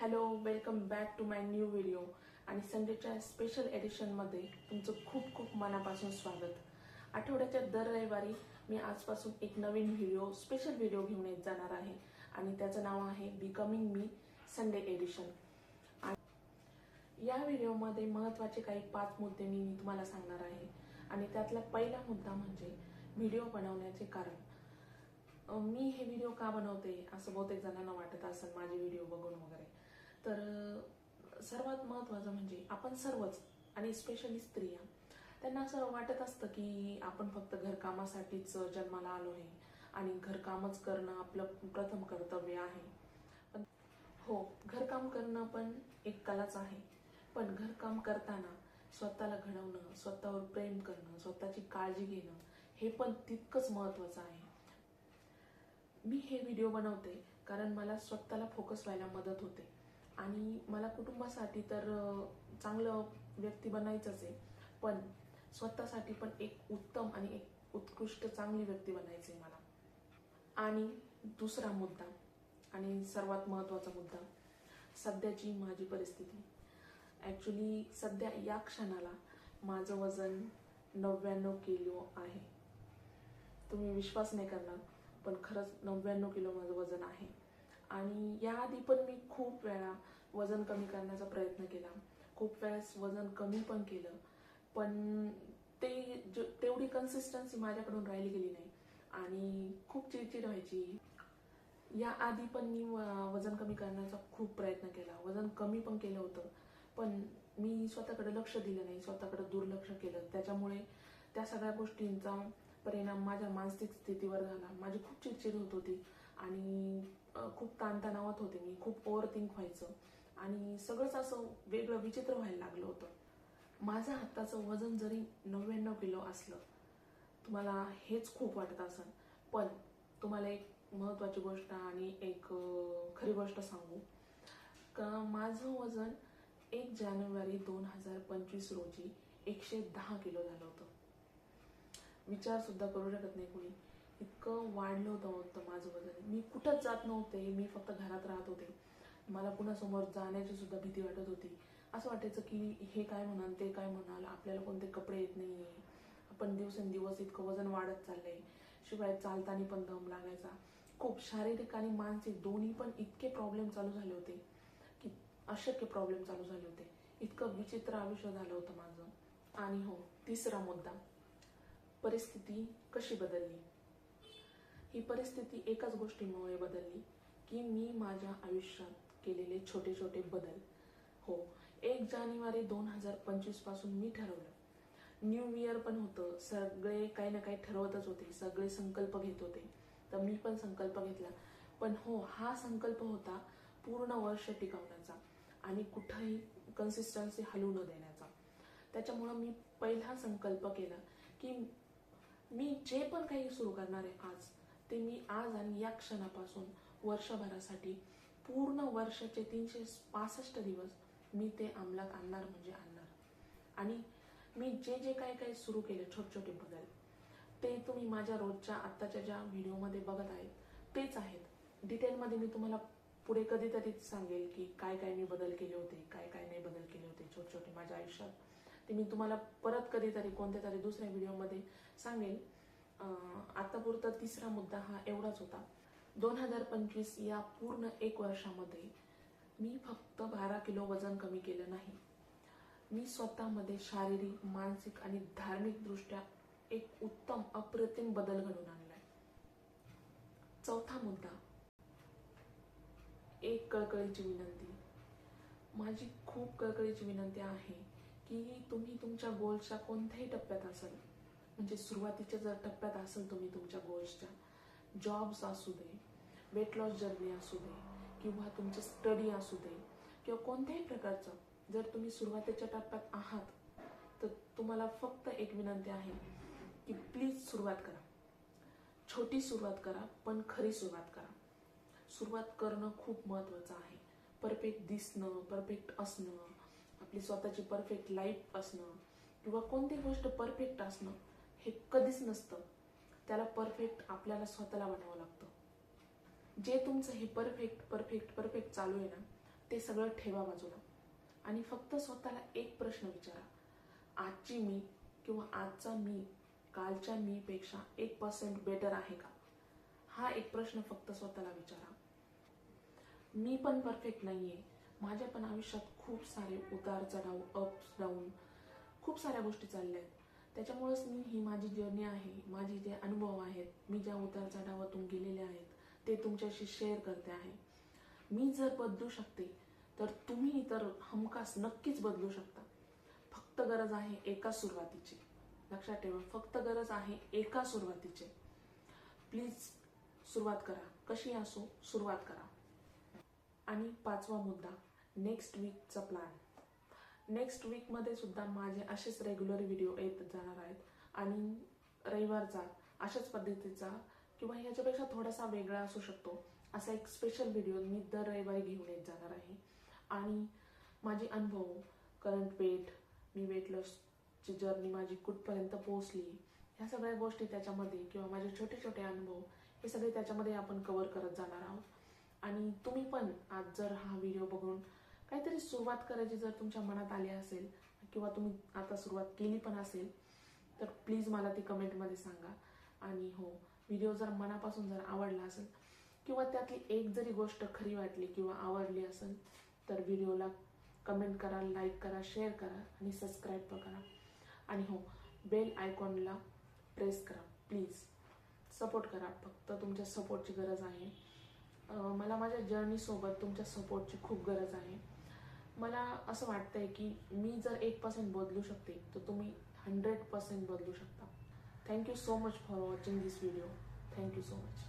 Hello welcome back to my new video आणि संडेच्या special एडिशनमध्ये तुमचं खूप खूप मनापासून स्वागत. आठवड्याच्या दर रविवारी मी आजपासून एक नवीन व्हिडिओ स्पेशल व्हिडिओ घेऊन येत जाणार आहे. आणि त्याचं नाव आहे बिकमिंग मी संडे एडिशन या व्हिडिओमध्ये महत्त्वाचे काही पाच मुद्दे मी मी तुम्हाला सांगणार आहे. आणि त्यातला पहिला मुद्दा म्हणजे व्हिडिओ बनवण्याचे कारण. मी हे व्हिडिओ का बनवते? असं बहुतेक जणांना वाटत असेल माझे व्हिडिओ बघून वगैरे. तर सर्वात महत्त्वाचं म्हणजे आपण सर्वच आणि स्पेशली स्त्रिया त्यांना असं वाटत असतं की आपण फक्त घरकामासाठीच जन्माला आलो आहे आणि घरकामच करणं आपलं प्रथम कर्तव्य आहे. पण हो घरकाम करणं पण एक कलाच आहे. पण घरकाम करताना स्वतःला घडवणं स्वतःवर प्रेम करणं स्वतःची काळजी घेणं हे पण तितकंच महत्त्वाचं आहे. मी हे व्हिडिओ बनवते कारण मला स्वतःला फोकस व्हायला मदत होते. आणि मला कुटुंबासाठी तर चांगलं व्यक्ती बनायचंच आहे. पण स्वतःसाठी पण एक उत्तम आणि एक उत्कृष्ट चांगली व्यक्ती बनायची आहे मला. आणि दुसरा मुद्दा आणि सर्वात महत्त्वाचा मुद्दा सध्याची माझी परिस्थिती. ॲक्च्युली सध्या या क्षणाला माझं वजन नव्याण्णव किलो आहे. तुम्ही विश्वास नाही करणार पण खरंच नव्याण्णव किलो माझं वजन आहे. आणि याआधी पण मी खूप वेळा वजन कमी करण्याचा प्रयत्न केला. खूप वेळेस वजन कमी पण केलं. पण ते तेवढी कन्सिस्टन्सी माझ्याकडून राहिली गेली नाही. आणि खूप चिडचिड व्हायची. या आधी पण मी वजन कमी करण्याचा खूप प्रयत्न केला. वजन कमी पण केलं होतं. पण मी स्वतःकडे लक्ष दिलं नाही. स्वतःकडे दुर्लक्ष केलं. त्याच्यामुळे त्या सगळ्या गोष्टींचा परिणाम माझ्या मानसिक स्थितीवर झाला. माझी खूप चिडचिड होत होती. आणि खूप ताणतणावात होते. मी खूप ओव्हर थिंक व्हायचं. आणि सगळंच असं वेगळं विचित्र व्हायला लागलं होतं. माझं आत्ताचं वजन जरी नव्याण्णव किलो असलं तुम्हाला हेच खूप वाटत असेल. पण तुम्हाला एक महत्त्वाची गोष्ट आणि एक खरी गोष्ट सांगू. का माझं वजन एक जानेवारी दोन हजार पंचवीस रोजी एकशे दहा किलो झालं होतं. विचार सुद्धा करू शकत नाही कुणी. वाढलं होतं होतं माझं वजन. मी कुठंच जात नव्हते मी फक्त घरात राहत होते. मला कुणासमोर जाण्याची सुद्धा भीती वाटत होती. असं वाटायचं की हे काय म्हणाल ते काय म्हणाल आपल्याला कोणते कपडे येत नाही आपण दिवसेंदिवस इतकं वजन वाढत चाललंय. शिवाय चालताना पण दम लागायचा. खूप शारीरिक आणि मानसिक दोन्ही पण इतके प्रॉब्लेम चालू झाले होते की अशक्य प्रॉब्लेम चालू झाले होते. इतकं विचित्र आयुष्य झालं होतं माझं. आणि हो तिसरा मुद्दा. परिस्थिती कशी बदलली? ही परिस्थिती एकाच गोष्टीमुळे बदलली की मी माझ्या आयुष्यात केलेले छोटे छोटे बदल. हो एक जानेवारी दोन हजार पंचवीसपासून मी ठरवलं. न्यू इयर पण होतं. सगळे काही ना काही ठरवतच होते. सगळे संकल्प घेत होते. तर मी पण संकल्प घेतला. पण हो हा संकल्प होता पूर्ण वर्ष टिकवण्याचा आणि कुठंही कन्सिस्टन्सी हलू न देण्याचा. त्याच्यामुळं मी पहिला संकल्प केला की मी जे पण काही सुरू करणार आहे आज ते मी आज आणि या क्षणापासून वर्षभरासाठी पूर्ण वर्षाचे तीनशे पासष्ट दिवस मी ते अंमलात आणणार म्हणजे आणणार. आणि मी जे जे काही काही सुरू केले छोटे छोटे बदल ते तुम्ही माझ्या रोजच्या आत्ताच्या ज्या व्हिडिओमध्ये बघत आहेत तेच आहेत. डिटेलमध्ये मी तुम्हाला पुढे कधीतरीच सांगेल की काय काय मी बदल केले होते काय काय नाही बदल केले होते छोटे छोटे माझ्या आयुष्यात. ते मी तुम्हाला परत कधीतरी कोणत्या तरी दुसऱ्या व्हिडिओमध्ये सांगेल. आतापुरता तिसरा मुद्दा हा एवढाच होता. दोन हजार पंचवीस या पूर्ण एक वर्षामध्ये मी फक्त बारा किलो वजन कमी केलं नाही. मी स्वतःमध्ये शारीरिक मानसिक आणि धार्मिक दृष्ट्या एक उत्तम अप्रतिम बदल घडून आणलाय. चौथा मुद्दा एक कळकळीची विनंती. माझी खूप कळकळीची विनंती आहे की तुम्ही तुमच्या गोलच्या कोणत्याही टप्प्यात असाल. म्हणजे सुरुवातीच्या जर टप्प्यात असेल तुम्ही तुमच्या गोल्सच्या जॉब्स असू दे वेट लॉस जर्नी असू दे किंवा तुमचं स्टडी असू दे किंवा कोणत्याही प्रकारचं जर तुम्ही सुरुवातीच्या टप्प्यात आहात तर तुम्हाला फक्त एक विनंती आहे की प्लीज सुरुवात करा. छोटी सुरुवात करा पण खरी सुरुवात करा. सुरुवात करणं खूप महत्त्वाचं आहे. परफेक्ट दिसणं परफेक्ट असणं आपली स्वतःची परफेक्ट लाईफ असणं किंवा कोणती गोष्ट परफेक्ट असणं हे कधीच नसतं. त्याला परफेक्ट आपल्याला स्वतःला बनवावं लागतं. जे तुमचं हे परफेक्ट परफेक्ट परफेक्ट चालू आहे ना ते सगळं ठेवा बाजूला. आणि फक्त स्वतःला एक प्रश्न विचारा. आजची मी किंवा आजचा मी कालच्या मीपेक्षा एक पर्सेंट बेटर आहे का? हा एक प्रश्न फक्त स्वतःला विचारा. मी पण परफेक्ट नाहीये. माझ्या पण आयुष्यात खूप सारे उतार चढाव अप्स डाऊन खूप साऱ्या गोष्टी चालल्या आहेत. त्याच्यामुळेच मी ही माझी जर्नी आहे. माझे जे अनुभव आहेत मी ज्या उतार चढावातून गेलेले आहेत ते तुमच्याशी शेअर करते आहे. मी जर बदलू शकते तर तुम्ही तर हमखास नक्कीच बदलू शकता. फक्त गरज आहे एका सुरुवातीची. लक्षात ठेवा फक्त गरज आहे एका सुरुवातीची. प्लीज सुरुवात करा. कशी असो सुरुवात करा. आणि पाचवा मुद्दा नेक्स्ट वीकचा प्लॅन नेक्स्ट वीकमध्ये सुद्धा माझे असेच रेग्युलर व्हिडिओ येत जाणार आहेत. आणि रविवारचा अशाच पद्धतीचा किंवा ह्याच्यापेक्षा थोडासा वेगळा असू शकतो. असा एक स्पेशल व्हिडिओ मी दर रविवारी घेऊन येत जाणार आहे. आणि माझे अनुभव करंट वेट मी वेट लॉसची जर्नी माझी कुठपर्यंत पोहोचली ह्या सगळ्या गोष्टी त्याच्यामध्ये किंवा माझे छोटे छोटे अनुभव हे सगळे त्याच्यामध्ये आपण कवर करत जाणार आहोत. आणि तुम्ही पण आज जर हा व्हिडिओ बघून काहीतरी सुरुवात करायची जर तुमच्या मनात आली असेल किंवा तुम्ही आता सुरुवात केली पण असेल तर प्लीज मला ती कमेंटमध्ये सांगा. आणि हो व्हिडिओ जर मनापासून जर आवडला असेल किंवा त्यातली एक जरी गोष्ट खरी वाटली किंवा आवडली असेल तर व्हिडिओला कमेंट करा लाईक करा शेअर करा आणि सबस्क्राईब पण करा. आणि हो बेल आयकॉनला प्रेस करा प्लीज सपोर्ट करा फक्त तुमच्या सपोर्टची गरज आहे. मला माझ्या जर्नीसोबत तुमच्या सपोर्टची खूप गरज आहे. मला असं वाटतंय की मी जर एक पर्सेंट बदलू शकते तर तुम्ही हंड्रेड पर्सेंट बदलू शकता. Thank you so much for watching this video thank you so much